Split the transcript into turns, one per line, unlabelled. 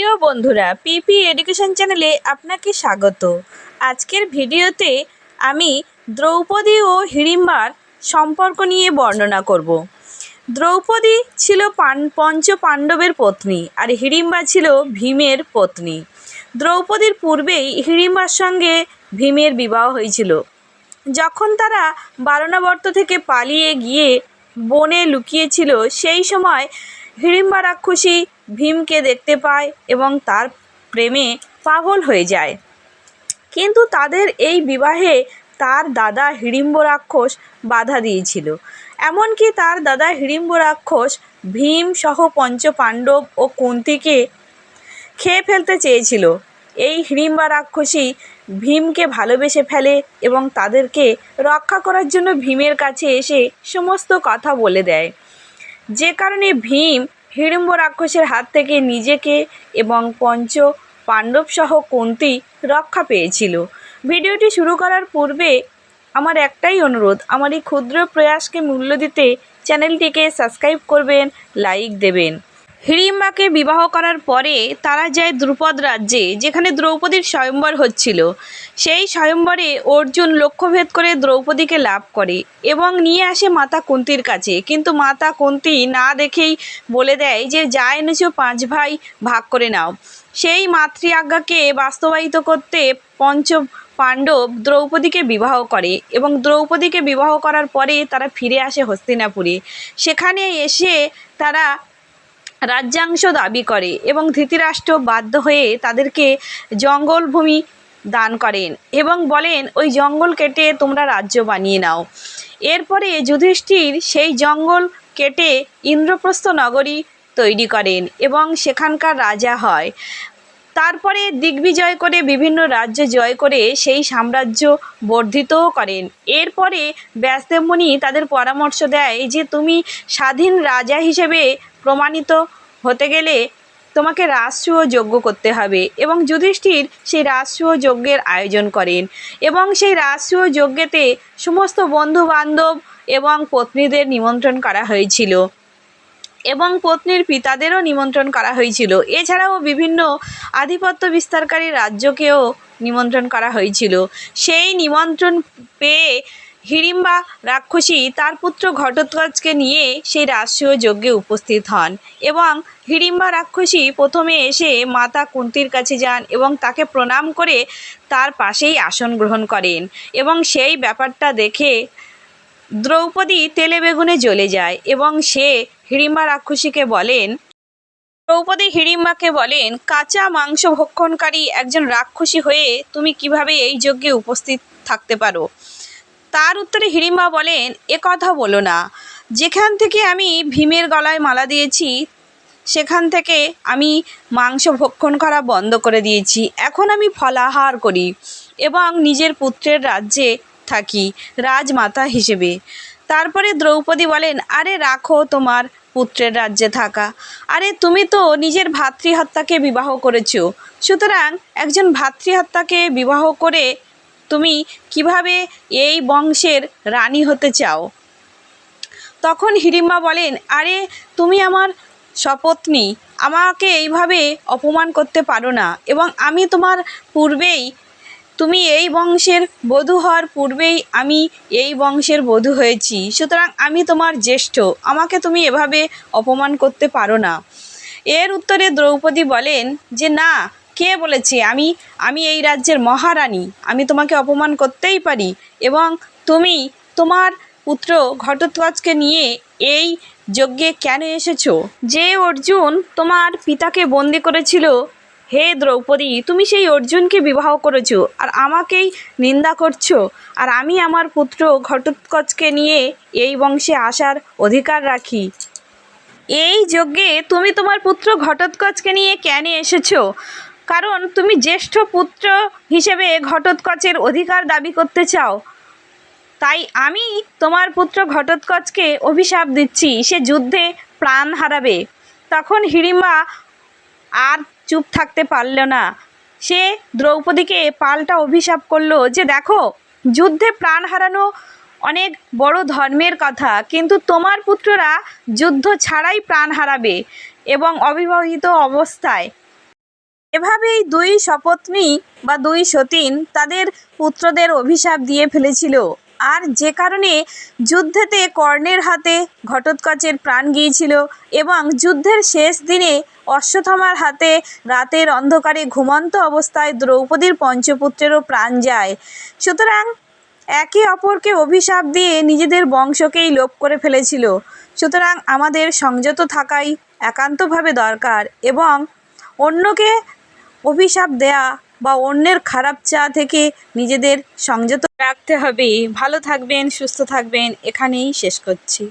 প্রিয় বন্ধুরা, পিপি এডুকেশন চ্যানেলে আপনাকে স্বাগত। আজকের ভিডিওতে আমি দ্রৌপদী ও হিড়িম্বার সম্পর্ক নিয়ে বর্ণনা করব। দ্রৌপদী ছিল পান, পঞ্চ পাণ্ডবের পত্নী আর হিড়িম্বা ছিল ভীমের পত্নী। দ্রৌপদীর পূর্বেই হিড়িম্বার সঙ্গে ভীমের বিবাহ হয়েছিল। যখন তারা বারণাবর্ত থেকে পালিয়ে গিয়ে বনে লুকিয়েছিল, সেই সময় হিড়িম্বা রাক্ষসী ভীমকে দেখতে পায় এবং তার প্রেমে পাগল হয়ে যায়। কিন্তু তাদের এই বিবাহে তার দাদা হিড়িম্ব রাক্ষস বাধা দিয়েছিল। এমনকি তার দাদা হিড়িম্ব রাক্ষস ভীম সহ পঞ্চ পাণ্ডব ও কুন্তিকে খেয়ে ফেলতে চেয়েছিল। এই হিড়িম্বা রাক্ষসী ভীমকে ভালোবেসে ফেলে এবং তাদেরকে রক্ষা করার জন্য ভীমের কাছে এসে সমস্ত কথা বলে দেয়। যে কারণে ভীম হিড়িম্ব রাক্ষসের হাত থেকে নিজেকে এবং পঞ্চ পাণ্ডব সহ কুন্তি রক্ষা পেয়েছিল। ভিডিওটি শুরু করার পূর্বে আমার একটাই অনুরোধ, আমার এই ক্ষুদ্র প্রয়াসকে মূল্য দিতে চ্যানেলটিকে সাবস্ক্রাইব করবেন, লাইক দেবেন। হিড়িম্বাকে বিবাহ করার পরে তারা যায় দ্রুপদ রাজ্যে, যেখানে দ্রৌপদীর স্বয়ম্বর হচ্ছিল। সেই স্বয়ম্বরে অর্জুন লক্ষ্যভেদ করে দ্রৌপদীকে লাভ করে এবং নিয়ে আসে মাতা কুন্তির কাছে। কিন্তু মাতা কুন্তি না দেখেই বলে দেয় যে, যা এনেছো পাঁচ ভাই, ভাগ করে নাও। সেই মাতৃ আজ্ঞাকে বাস্তবায়িত করতে পঞ্চ পাণ্ডব দ্রৌপদীকে বিবাহ করে এবং দ্রৌপদীকে বিবাহ করার পরে তারা ফিরে আসে হস্তিনাপুরে। সেখানে এসে তারা রাজ্যাংশ দাবি করে এবং ধৃতিরাষ্ট্র বাধ্য হয়ে তাদেরকে জঙ্গলভূমি দান করেন এবং বলেন, ওই জঙ্গল কেটে তোমরা রাজ্য বানিয়ে নাও। এরপরে যুধিষ্ঠির সেই জঙ্গল কেটে ইন্দ্রপ্রস্থ নগরী তৈরি করেন এবং সেখানকার রাজা হয়। তারপরে দিগ্বিজয় করে বিভিন্ন রাজ্য জয় করে সেই সাম্রাজ্য বর্ধিতও করেন। এরপরে ব্যাসদেব মুনি তাদের পরামর্শ দেয় যে, তুমি স্বাধীন রাজা হিসেবে প্রমাণিত হতে গেলে তোমাকে রাষ্ট্রীয় যজ্ঞ করতে হবে এবং যুধিষ্ঠির সেই রাষ্ট্রীয় যজ্ঞের আয়োজন করেন এবং সেই রাষ্ট্রীয় যজ্ঞেতে সমস্ত বন্ধু বান্ধব এবং পত্নীদের নিমন্ত্রণ করা হয়েছিল। এবং পত্নীর পিতাদেরও নিমন্ত্রণ করা হয়েছিল। এছাড়াও বিভিন্ন আধিপত্য বিস্তারকারী রাজ্যকেও নিমন্ত্রণ করা হয়েছিল। সেই নিমন্ত্রণ পেয়ে হিড়িম্বা রাক্ষসী তার পুত্র ঘটোৎকচকে নিয়ে সেই রাষ্ট্রীয় যজ্ঞে উপস্থিত হন এবং হিড়িম্বা রাক্ষসী প্রথমে এসে মাতা কুন্তির কাছে যান এবং তাকে প্রণাম করে তার পাশেই আসন গ্রহণ করেন এবং সেই ব্যাপারটা দেখে দ্রৌপদী তেলে বেগুনে জ্বলে যায় এবং সে হিড়িম্বা রাক্ষসীকে বলেন, দ্রৌপদী হিড়িম্বাকে বলেন, কাঁচা মাংস ভক্ষণকারী একজন রাক্ষসী হয়ে তুমি কীভাবে এই যজ্ঞে উপস্থিত থাকতে পারো? তার উত্তরে হিড়িম্বা বলেন, এ কথা বলো না। যেখান থেকে আমি ভীমের গলায় মালা দিয়েছি, সেখান থেকে আমি মাংস ভক্ষণ করা বন্ধ করে দিয়েছি। এখন আমি ফলাহার করি এবং নিজের পুত্রের রাজ্যে থাকি, রাজমাতা হিসেবে। তারপরে দ্রৌপদী বলেন, আরে রাখো তোমার পুত্রের রাজ্যে থাকা। আরে তুমি তো নিজের ভাতৃহত্যাকে বিবাহ করেছ। সুতরাং একজন ভাতৃহত্যাকে বিবাহ করে তুমি কীভাবে এই বংশের রানী হতে চাও? তখন হিড়িম্বা বলেন, আরে, তুমি আমার সপত্নী, আমাকে এইভাবে অপমান করতে পারো না এবং আমি তোমার পূর্বেই, তুমি এই বংশের বধূ হওয়ার পূর্বেই আমি এই বংশের বধূ হয়েছি। সুতরাং আমি তোমার জ্যেষ্ঠ, আমাকে তুমি এভাবে অপমান করতে পারো না। এর উত্তরে দ্রৌপদী বলেন যে, না কে বলেছে? আমি আমি এই রাজ্যের মহারানী। আমি তোমাকে অপমান করতেই পারি। এবং তুমি তোমার পুত্র ঘটোৎকচকে নিয়ে এই যজ্ঞে কেন এসেছ? যে অর্জুন তোমার পিতাকে বন্দি করেছিল, হে দ্রৌপদী, তুমি সেই অর্জুনকে বিবাহ করেছ আর আমাকেই নিন্দা করছ। আর আমি আমার পুত্র ঘটোৎকচকে নিয়ে এই বংশে আসার অধিকার রাখি। এই যজ্ঞে তুমি তোমার পুত্র ঘটোৎকচকে নিয়ে কেন এসেছ? কারণ তুমি জ্যেষ্ঠ পুত্র হিসেবে ঘটোৎকচের অধিকার দাবি করতে চাও। তাই আমি তোমার পুত্র ঘটোৎকচকে অভিশাপ দিচ্ছি, সে যুদ্ধে প্রাণ হারাবে। তখন হিড়িম্বা আর চুপ থাকতে পারল না। সে দ্রৌপদীকে পাল্টা অভিশাপ করল যে, দেখো, যুদ্ধে প্রাণ হারানো অনেক বড় ধর্মের কথা, কিন্তু তোমার পুত্ররা যুদ্ধ ছাড়াই প্রাণ হারাবে এবং অবিবাহিত অবস্থায়। এভাবেই দুই সপত্নী বা দুই সতীন তাদের পুত্রদের অভিশাপ দিয়ে ফেলেছিল। আর যে কারণে যুদ্ধেতে কর্ণের হাতে ঘটোৎকচের প্রাণ গিয়েছিল এবং যুদ্ধের শেষ দিনে অশ্বথমার হাতে রাতের অন্ধকারে ঘুমন্ত অবস্থায় দ্রৌপদীর পঞ্চপুত্রেরও প্রাণ যায়। সুতরাং একে অপরকে অভিশাপ দিয়ে নিজেদের বংশকেই লোপ করে ফেলেছিল। সুতরাং আমাদের সংযত থাকাই একান্তভাবে দরকার এবং অন্যকে অভিশাপ দেয়া বা অন্যের খারাপ চা থেকে নিজেদের সংযত রাখতে হবে। ভালো থাকবেন, সুস্থ থাকবেন। এখানেই শেষ করছি।